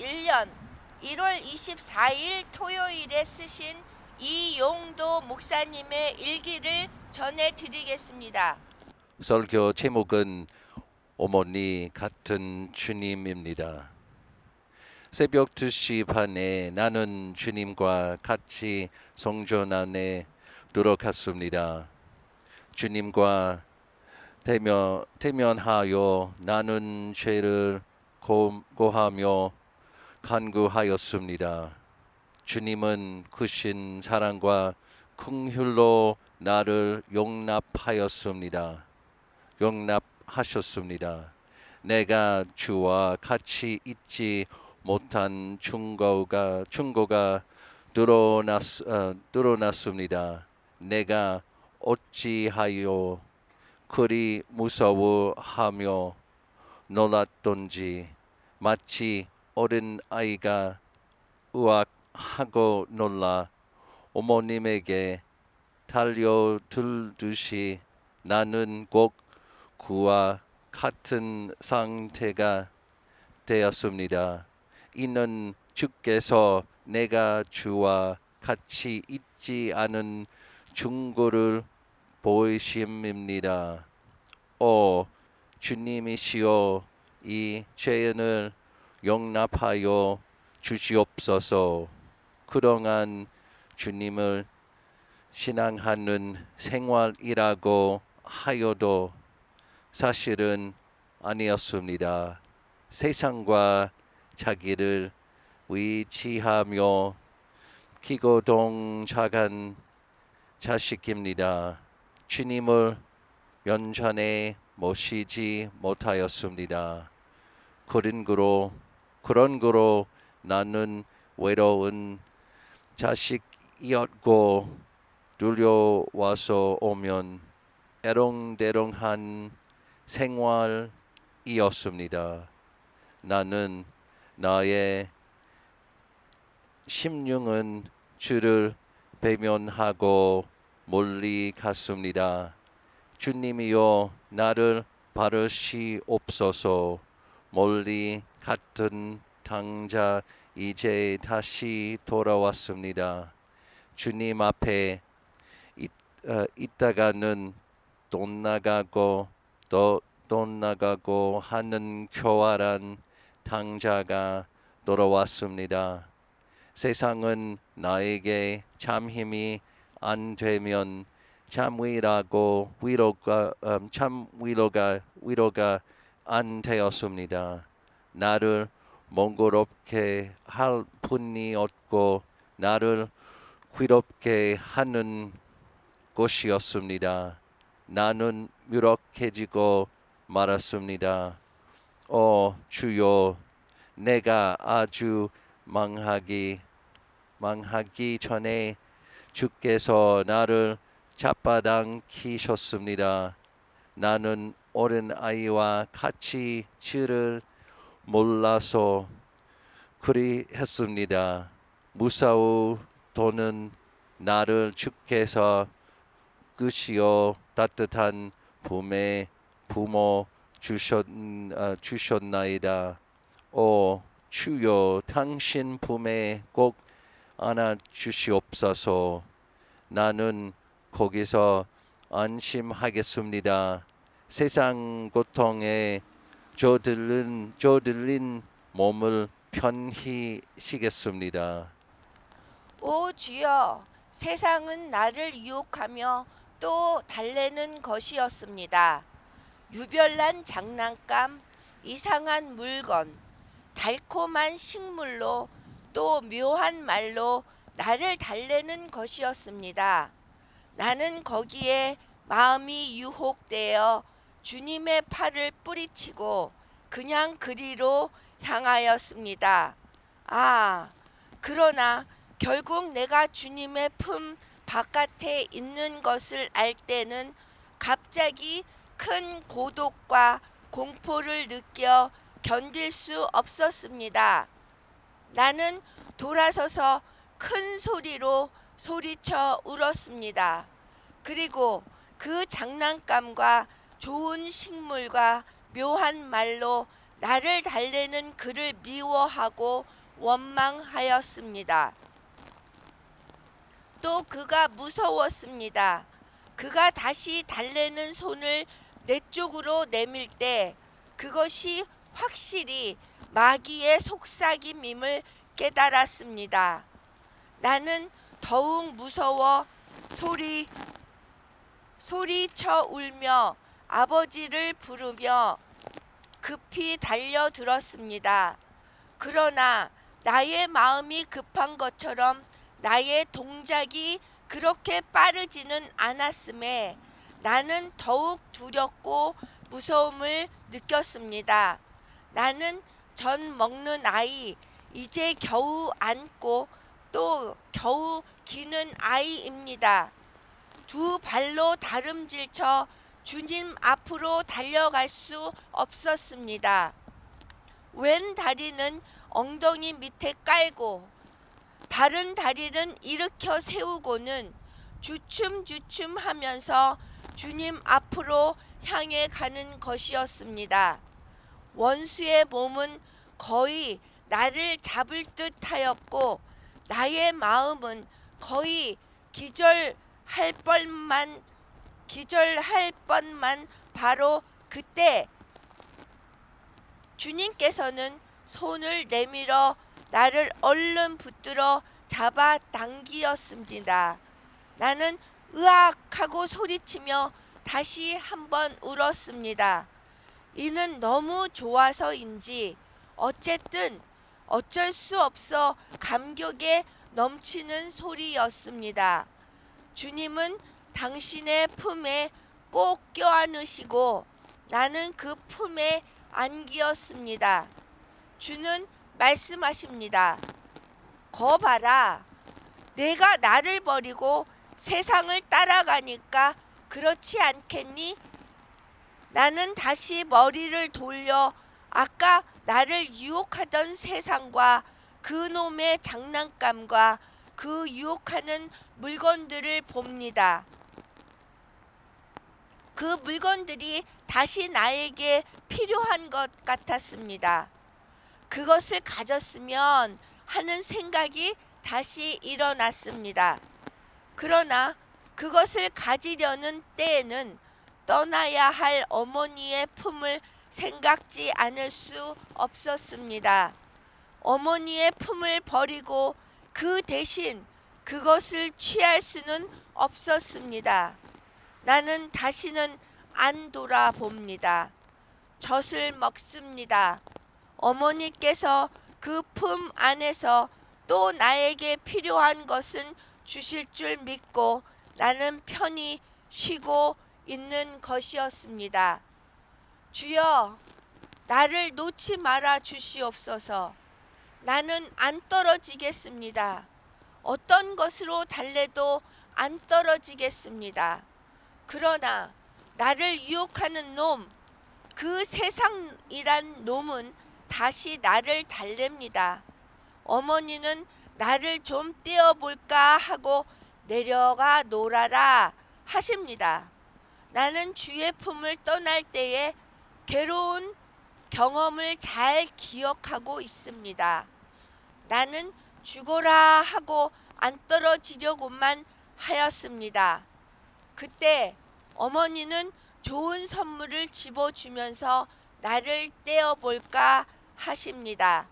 2021년 1월 24일 토요일에 쓰신 이용도 목사님의 일기를 전해 드리겠습니다. 설교 제목은 어머니 같은 주님입니다. 새벽 2시 반에 나는 주님과 같이 성전 안에 들어갔습니다. 주님과 대면, 대면하여 나는 죄를 고, 고하며 간구하였습니다. 주님은 크신 사랑과 긍휼로 나를 용납하였습니다. 용납하셨습니다. 내가 주와 같이 있지 못한 충고가 충고가 드러났 어, 드러났습니다. 내가 어찌하여 그리 무서워하며 놀랐던지 마치 어린 아이가 의학하고 놀라 어머님에게 달려들듯이 나는 꼭 그와 같은 상태가 되었습니다. 이는 주께서 내가 주와 같이 있지 않은 중고를 보이심입니다. 오 주님이시여 이 죄인을 용납하여 주시옵소서. 그동안 주님을 신앙하는 생활이라고 하여도 사실은 아니었습니다. 세상과 자기를 위치하며 기고동작한 자식입니다. 주님을 연전에 모시지 못하였습니다. 거로 그런 거로 나는 외로운 자식이었고 들려와서 오면 에롱대롱한 생활이었습니다. 나는 나의 심령은 주를 배면하고 멀리 갔습니다. 주님이여 나를 바르시옵소서 멀리 갔던 당자 이제 다시 돌아왔습니다. 주님 앞에 있, 어, 있다가는 돈 나가고 또 돈 나가고 하는 교활한 당자가 돌아왔습니다. 세상은 나에게 참 힘이 안 되면 참 위라고 위로가 음, 참 위로가 위로가 안 되었습니다. 나를 몽고롭게 할 분이 없고 나를 괴롭게 하는 곳이었습니다. 나는 무력해지고 말았습니다. 오 주여, 내가 아주 망하기 망하기 전에 주께서 나를 잡아당기셨습니다. 나는 어린 아이와 같이 주를 몰라서 그리했습니다. 무사오도는 나를 주께서 끝이요 따뜻한 봄에 부모 주셨, 아, 주셨나이다. 오 주여 당신 품에 꼭 안아 주시옵소서. 나는 거기서 안심하겠습니다. 세상 고통에 저들린 저들린 몸을 편히 쉬겠습니다. 오 주여 세상은 나를 유혹하며 또 달래는 것이었습니다. 유별난 장난감, 이상한 물건, 달콤한 식물로 또 묘한 말로 나를 달래는 것이었습니다. 나는 거기에 마음이 유혹되어 주님의 팔을 뿌리치고 그냥 그리로 향하였습니다. 아, 그러나 결국 내가 주님의 품 바깥에 있는 것을 알 때는 갑자기 큰 고독과 공포를 느껴 견딜 수 없었습니다. 나는 돌아서서 큰 소리로 소리쳐 울었습니다. 그리고 그 장난감과 좋은 식물과 묘한 말로 나를 달래는 그를 미워하고 원망하였습니다. 또 그가 무서웠습니다. 그가 다시 달래는 손을 내 쪽으로 내밀 때 그것이 확실히 마귀의 속삭임임을 깨달았습니다. 나는 더욱 무서워 소리 소리쳐 울며 아버지를 부르며 급히 달려들었습니다. 그러나 나의 마음이 급한 것처럼 나의 동작이 그렇게 빠르지는 않았음에 나는 더욱 두렵고 무서움을 느꼈습니다. 나는 전 먹는 아이, 이제 겨우 앉고 또 겨우 기는 아이입니다. 두 발로 다름질쳐 주님 앞으로 달려갈 수 없었습니다. 왼 다리는 엉덩이 밑에 깔고 바른 다리는 일으켜 세우고는 주춤주춤 하면서 주님 앞으로 향해 가는 것이었습니다. 원수의 몸은 거의 나를 잡을 듯 하였고 나의 마음은 거의 기절할 뻔만 기절할 뻔만 바로 그때 주님께서는 손을 내밀어 나를 얼른 붙들어 잡아 당기었습니다. 나는 으악하고 소리치며 다시 한번 울었습니다. 이는 너무 좋아서인지 어쨌든 어쩔 수 없어 감격에 넘치는 소리였습니다. 주님은 당신의 품에 꼭 껴안으시고 나는 그 품에 안기었습니다. 주는 말씀하십니다. 거 봐라. 내가 나를 버리고 세상을 따라가니까 그렇지 않겠니? 나는 다시 머리를 돌려 아까 나를 유혹하던 세상과 그놈의 장난감과 그 유혹하는 물건들을 봅니다. 그 물건들이 다시 나에게 필요한 것 같았습니다. 그것을 가졌으면 하는 생각이 다시 일어났습니다. 그러나 그것을 가지려는 때에는 떠나야 할 어머니의 품을 생각지 않을 수 없었습니다. 어머니의 품을 버리고 그 대신 그것을 취할 수는 없었습니다. 나는 다시는 안 돌아봅니다. 젖을 먹습니다. 어머니께서 그 품 안에서 또 나에게 필요한 것은 주실 줄 믿고 나는 편히 쉬고 있는 것이었습니다. 주여, 나를 놓지 말아 주시옵소서. 나는 안 떨어지겠습니다. 어떤 것으로 달래도 안 떨어지겠습니다. 그러나 나를 유혹하는 놈, 그 세상이란 놈은 다시 나를 달랩니다. 어머니는 나를 좀 떼어볼까 하고 내려가 놀아라 하십니다. 나는 주의 품을 떠날 때에 괴로운 경험을 잘 기억하고 있습니다. 나는 죽어라 하고 안 떨어지려고만 하였습니다. 그때 어머니는 좋은 선물을 집어주면서 나를 떼어볼까 하십니다.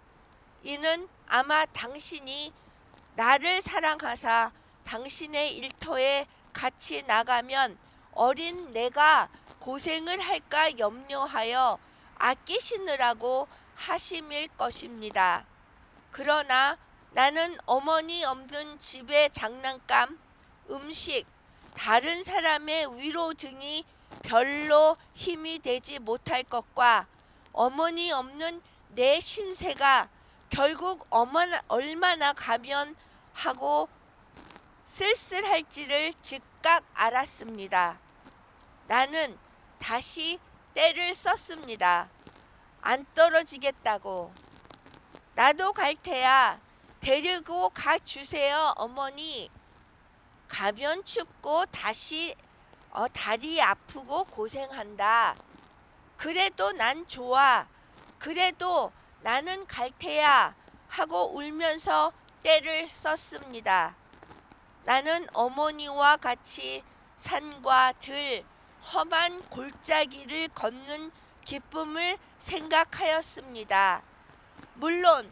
이는 아마 당신이 나를 사랑하사 당신의 일터에 같이 나가면 어린 내가 고생을 할까 염려하여 아끼시느라고 하심일 것입니다. 그러나 나는 어머니 없는 집의 장난감, 음식, 다른 사람의 위로 등이 별로 힘이 되지 못할 것과 어머니 없는 내 신세가 결국 어머나, 얼마나 가면하고 쓸쓸할지를 즉각 알았습니다. 나는 다시 때를 썼습니다. 안 떨어지겠다고. 나도 갈 테야. 데리고 가 주세요, 어머니. 가면 춥고 다시 어, 다리 아프고 고생한다. 그래도 난 좋아. 그래도 나는 갈 테야 하고 울면서 떼를 썼습니다. 나는 어머니와 같이 산과 들, 험한 골짜기를 걷는 기쁨을 생각하였습니다. 물론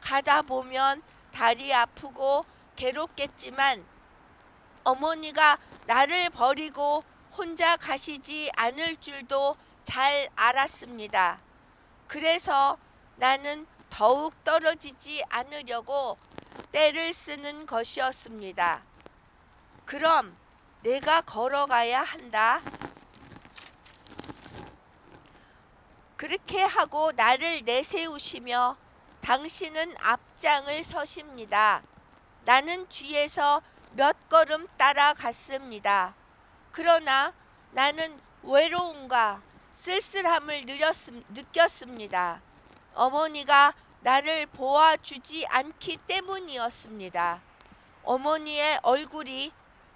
가다 보면 다리 아프고 괴롭겠지만 어머니가 나를 버리고 혼자 가시지 않을 줄도 잘 알았습니다. 그래서 나는 더욱 떨어지지 않으려고 때를 쓰는 것이었습니다. 그럼 내가 걸어가야 한다. 그렇게 하고 나를 내세우시며 당신은 앞장을 서십니다. 나는 뒤에서 몇 걸음 따라갔습니다. 그러나 나는 외로움과 쓸쓸함을 느꼈음, 느꼈습니다. 어머니가 나를 보아주지 않기 때문이었습니다. 어머니의 얼굴이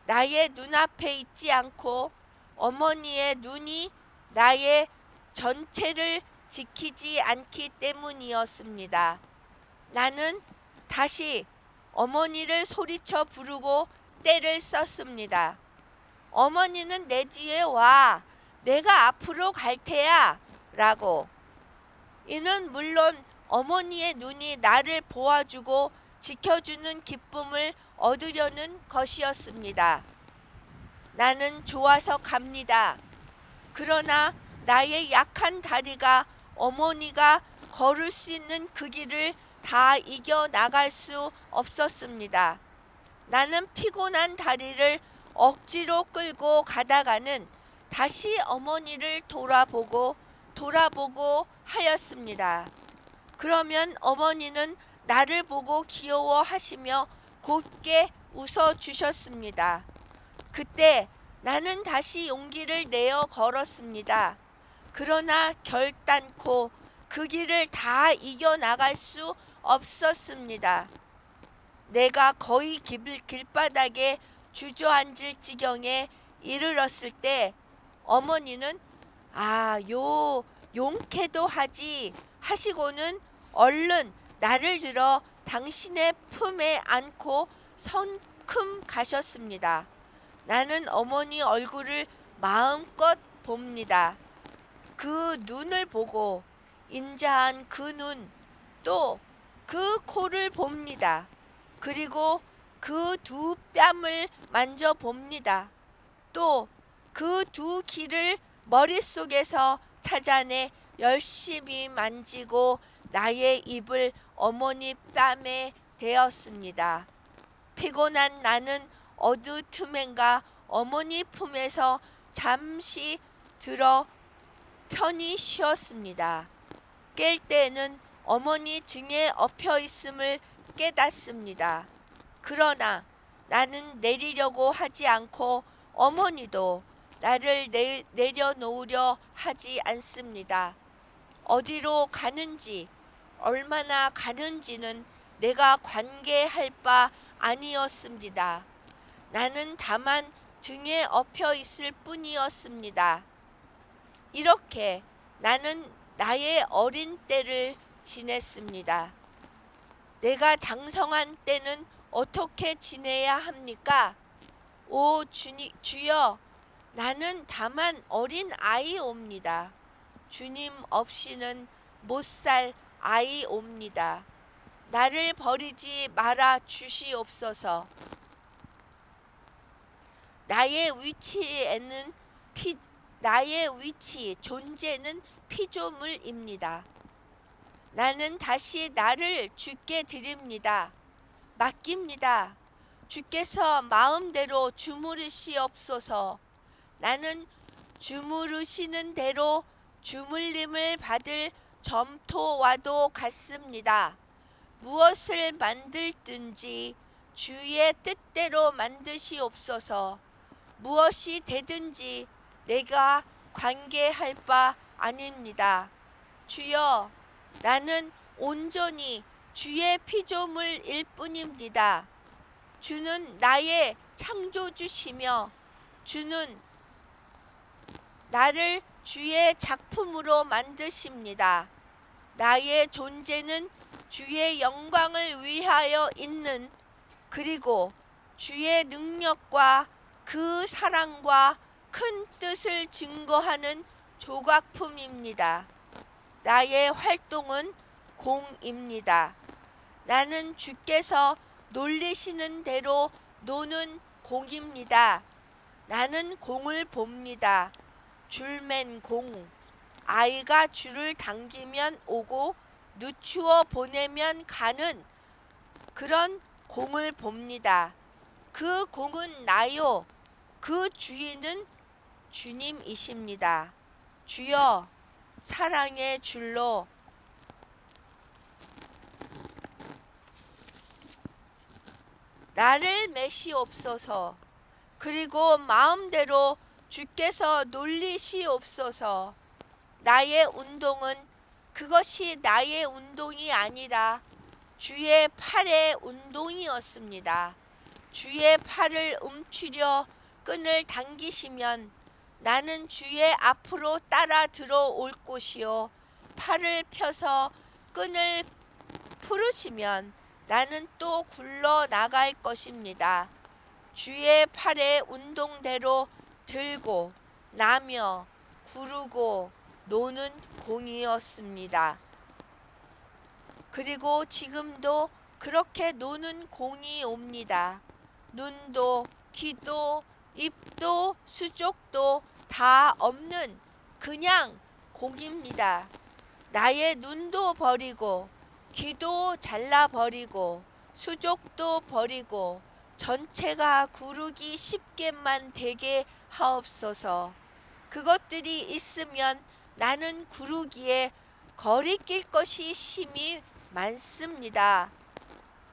나의 눈앞에 있지 않고 어머니의 눈이 나의 전체를 지키지 않기 때문이었습니다. 나는 다시 어머니를 소리쳐 부르고 때를 썼습니다. 어머니는 내 뒤에 와. 내가 앞으로 갈 테야. 라고. 이는 물론 어머니의 눈이 나를 보아주고 지켜주는 기쁨을 얻으려는 것이었습니다. 나는 좋아서 갑니다. 그러나 나의 약한 다리가 어머니가 걸을 수 있는 그 길을 다 이겨 나갈 수 없었습니다. 나는 피곤한 다리를 억지로 끌고 가다가는 다시 어머니를 돌아보고 돌아보고 하였습니다. 그러면 어머니는 나를 보고 귀여워하시며 곱게 웃어 주셨습니다. 그때 나는 다시 용기를 내어 걸었습니다. 그러나 결단코 그 길을 다 이겨 나갈 수 없었습니다. 내가 거의 길, 길바닥에 주저앉을 지경에 이르렀을 때 어머니는 아, 요 용케도 하지 하시고는 얼른 나를 들어 당신의 품에 안고 성큼 가셨습니다. 나는 어머니 얼굴을 마음껏 봅니다. 그 눈을 보고 인자한 그 눈, 또 그 코를 봅니다. 그리고 그 두 뺨을 만져 봅니다. 또 그 두 귀를 머릿속에서 찾아내 열심히 만지고 나의 입을 어머니 뺨에 대었습니다. 피곤한 나는 어두 틈엔가 어머니 품에서 잠시 들어 편히 쉬었습니다. 깰 때는 어머니 등에 엎여 있음을 깨닫습니다. 그러나 나는 내리려고 하지 않고 어머니도 나를 내, 내려놓으려 하지 않습니다. 어디로 가는지 얼마나 가는지는 내가 관계할 바 아니었습니다. 나는 다만 등에 엎여 있을 뿐이었습니다. 이렇게 나는 나의 어린 때를 지냈습니다. 내가 장성한 때는 어떻게 지내야 합니까? 오 주니, 주여 나는 다만 어린 아이옵니다. 주님 없이는 못 살 아이옵니다. 나를 버리지 말아 주시옵소서. 나의 위치에는 피, 나의 위치, 존재는 피조물입니다. 나는 다시 나를 주께 드립니다. 맡깁니다. 주께서 마음대로 주무르시옵소서. 나는 주무르시는 대로 주물림을 받을 점토와도 같습니다. 무엇을 만들든지 주의 뜻대로 만드시옵소서. 무엇이 되든지 내가 관계할 바 아닙니다. 주여, 나는 온전히 주의 피조물일 뿐입니다. 주는 나의 창조주시며 주는 나를 주의 작품으로 만드십니다. 나의 존재는 주의 영광을 위하여 있는 그리고 주의 능력과 그 사랑과 큰 뜻을 증거하는 조각품입니다. 나의 활동은 공입니다. 나는 주께서 놀리시는 대로 노는 공입니다. 나는 공을 봅니다. 줄맨 공. 아이가 줄을 당기면 오고 늦추어 보내면 가는 그런 공을 봅니다. 그 공은 나요. 그 주인은 주님이십니다. 주여 사랑의 줄로 나를 매시옵소서. 그리고 마음대로 주께서 놀리시옵소서. 나의 운동은 그것이 나의 운동이 아니라 주의 팔의 운동이었습니다. 주의 팔을 움츠려 끈을 당기시면 나는 주의 앞으로 따라 들어올 곳이요. 팔을 펴서 끈을 풀으시면 나는 또 굴러 나갈 것입니다. 주의 팔의 운동대로 들고 나며 구르고 노는 공이었습니다. 그리고 지금도 그렇게 노는 공이 옵니다. 눈도 귀도 입도 수족도 다 없는 그냥 공입니다. 나의 눈도 버리고 귀도 잘라 버리고 수족도 버리고 전체가 구르기 쉽게만 되게 하옵소서. 그것들이 있으면 나는 구르기에 거리낄 것이 심히 많습니다.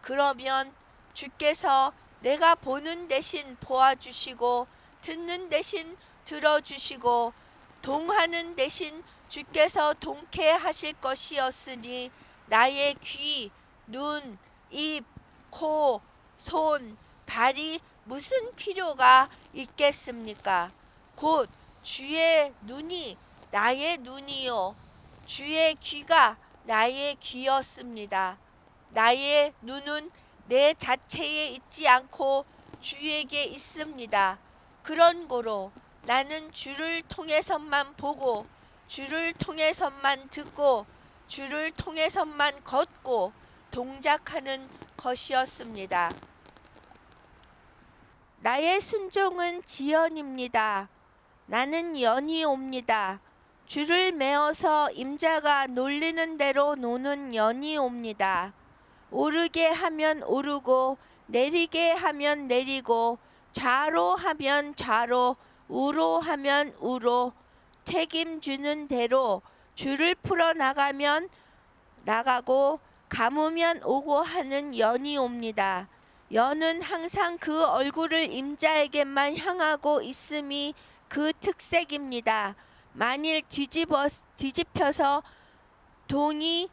그러면 주께서 내가 보는 대신 보아주시고 듣는 대신 들어주시고 동하는 대신 주께서 동케 하실 것이었으니 나의 귀, 눈, 입, 코, 손, 발이 무슨 필요가 있겠습니까? 곧 주의 눈이 나의 눈이요. 주의 귀가 나의 귀였습니다. 나의 눈은 내 자체에 있지 않고 주에게 있습니다. 그런 고로 나는 주를 통해서만 보고 주를 통해서만 듣고 주를 통해서만 걷고 동작하는 것이었습니다. 나의 순종은 지연입니다. 나는 연이 옵니다. 줄을 메어서 임자가 놀리는 대로 노는 연이 옵니다. 오르게 하면 오르고 내리게 하면 내리고 좌로 하면 좌로 우로 하면 우로 책임주는 대로 줄을 풀어 나가면 나가고 감으면 오고 하는 연이 옵니다. 연은 항상 그 얼굴을 임자에게만 향하고 있음이 그 특색입니다. 만일 뒤집어 뒤집혀서 동이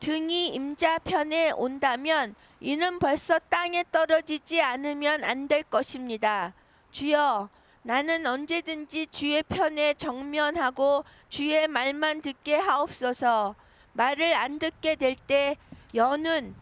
등이 임자 편에 온다면 이는 벌써 땅에 떨어지지 않으면 안 될 것입니다. 주여, 나는 언제든지 주의 편에 정면하고 주의 말만 듣게 하옵소서. 말을 안 듣게 될 때 여는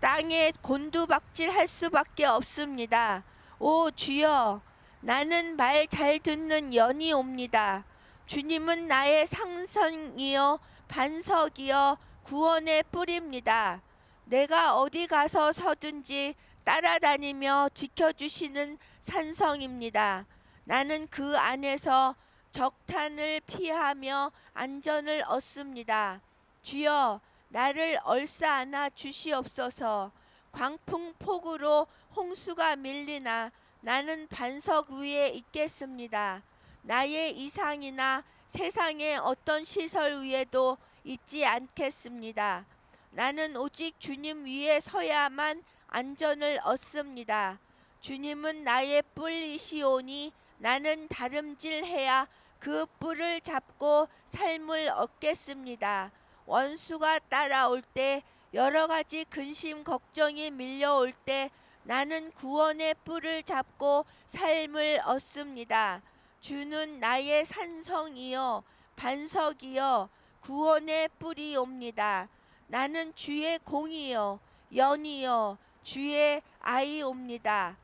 땅에 곤두박질할 수밖에 없습니다. 오 주여, 나는 말 잘 듣는 연이 옵니다. 주님은 나의 상성이요 반석이요 구원의 뿌리입니다. 내가 어디 가서 서든지 따라다니며 지켜주시는 산성입니다. 나는 그 안에서 적탄을 피하며 안전을 얻습니다. 주여 나를 얼싸 안아 주시옵소서. 광풍 폭우로 홍수가 밀리나 나는 반석 위에 있겠습니다. 나의 이상이나 세상의 어떤 시설 위에도 있지 않겠습니다. 나는 오직 주님 위에 서야만 안전을 얻습니다. 주님은 나의 뿔이시오니 나는 다름질해야 그 뿔을 잡고 삶을 얻겠습니다. 원수가 따라올 때 여러 가지 근심 걱정이 밀려올 때 나는 구원의 뿔을 잡고 삶을 얻습니다. 주는 나의 산성이요 반석이요 구원의 뿌리옵니다. 나는 주의 공이요 연이요 주의 아이옵니다.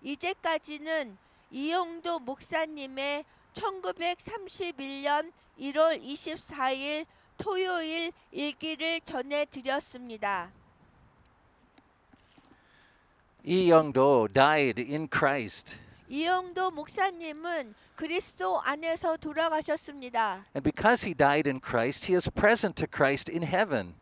이제까지는 이용도 목사님의 1931년 1월 24일 토요일 일기를 전해 드렸습니다. 이영도 died in Christ. 이용도 목사님은 그리스도 안에서 돌아가셨습니다. And because he died in Christ, he is present to Christ in heaven.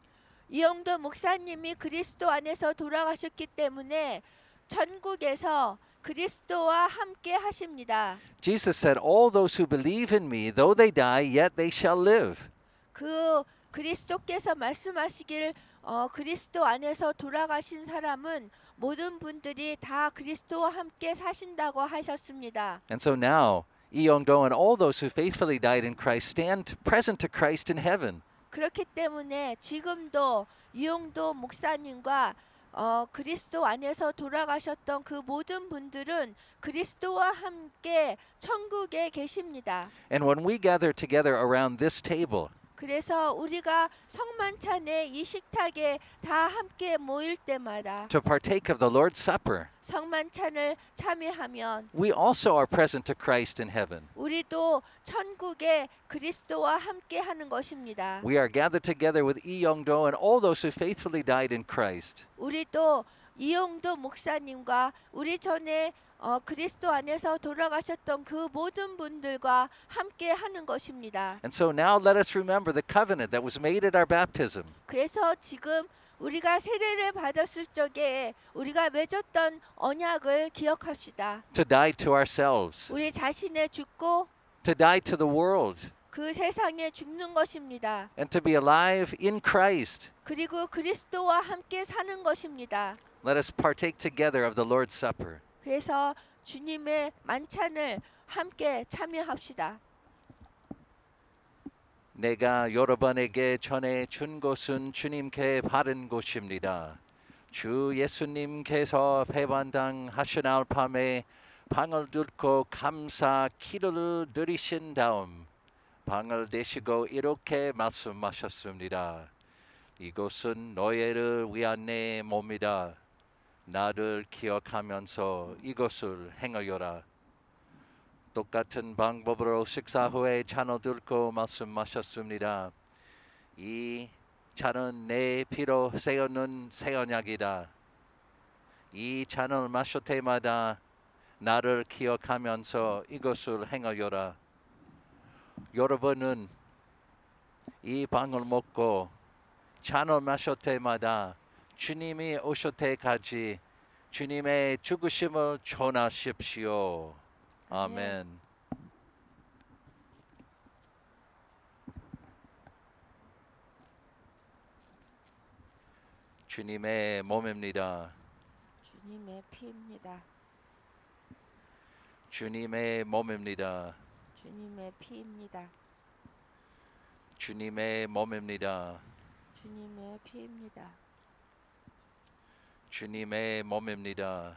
이용도 목사님이 그리스도 안에서 돌아가셨기 때문에 천국에서 그리스도와 함께 하십니다. Jesus said, All those who believe in me, though they die, yet they shall live. 그 그리스도께서 말씀하시길 어, 그리스도 안에서 돌아가신 사람은 모든 분들이 다 그리스도와 함께 사신다고 하셨습니다. And so now, Iongdo and all those who faithfully died in Christ stand present to Christ in heaven. 그렇기 때문에 지금도 이용도 목사님과 어, 그리스도 안에서 돌아가셨던 그 모든 분들은 그리스도와 함께 천국에 계십니다. And when we gather together around this table, 그래서 우리가 성만찬의 이 식탁에 다 함께 모일 때마다 to partake of the Lord's Supper, 성만찬을 참여하면 we also are present to Christ in heaven. 우리도 천국에 그리스도와 함께 하는 것입니다. We are gathered together with Lee Young-do and all those who faithfully died in Christ. 우리도 이용도 목사님과 우리 전에 어, 그리스도 안에서 돌아가셨던 그 모든 분들과 함께 하는 것입니다. And so now let us remember the covenant that was made at our baptism. 그래서 지금 우리가 세례를 받았을 적에 우리가 맺었던 언약을 기억합시다. to die to ourselves, 우리 자신에 죽고 to die to the world, 그 세상에 죽는 것입니다. and to be alive in Christ. 그리고 그리스도와 함께 사는 것입니다. Let us partake together of the Lord's Supper. 그래서 주님의 만찬을 함께 참여합시다. 내가 여러분에게 전해 준 것은 주님께 바른 것입니다. 주 예수님께서 배반당 하시날 밤에 방을 뚫고 감사 기도를 드리신 다음 방을 대시고 이렇게 말씀하셨습니다. 이것은 너희를 위한 내 몸이다. 나를 기억하면서 이것을 행하여라. 똑같은 방법으로 식사 후에 잔을 들고 말씀하셨습니다. 이 잔은 내 피로 세우는 새 언약이다. 이 잔을 마실 때마다 나를 기억하면서 이것을 행하여라. 여러분은 이 방을 먹고 잔을 마실 때마다 주님이 오실 때까지 주님의 죽으심을 전하십시오. 아멘. 주님의 몸입니다. 주님의 피입니다. 주님의 몸입니다. 주님의 피입니다. 주님의 몸입니다. 주님의 피입니다. 주님의 몸입니다.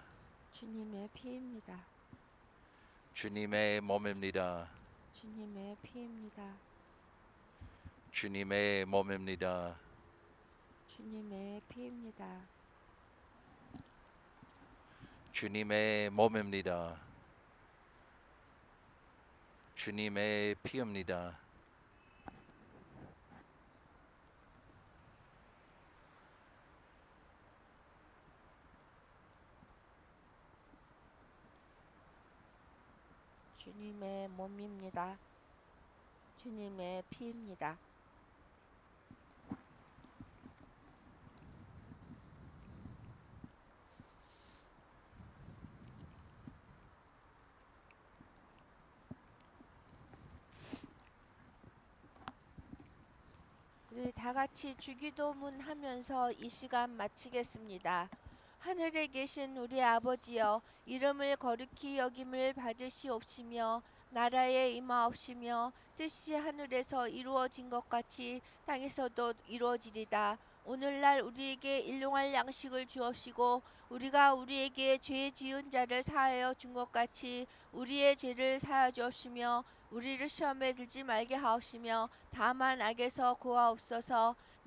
주님의 피입니다. 주님의 몸입니다. 주님의 피입니다. 주님의 몸입니다. 주님의 피입니다. 주님의 몸입니다. 주님의 피입니다. 주님의 몸입니다. 주님의 피입니다. 우리 다 같이 주기도문 하면서 이 시간 마치겠습니다. 하늘에 계신 우리 아버지여 이름을 거룩히 여김을 받으시옵시며 나라에 임하옵시며 뜻이 하늘에서 이루어진 것 같이 땅에서도 이루어지리다. 오늘날 우리에게 일용할 양식을 주옵시고 우리가 우리에게 죄 지은 자를 사하여 준 것 같이 우리의 죄를 사하여 주옵시며 우리를 시험에 들지 말게 하옵시며 다만 악에서 구하옵소서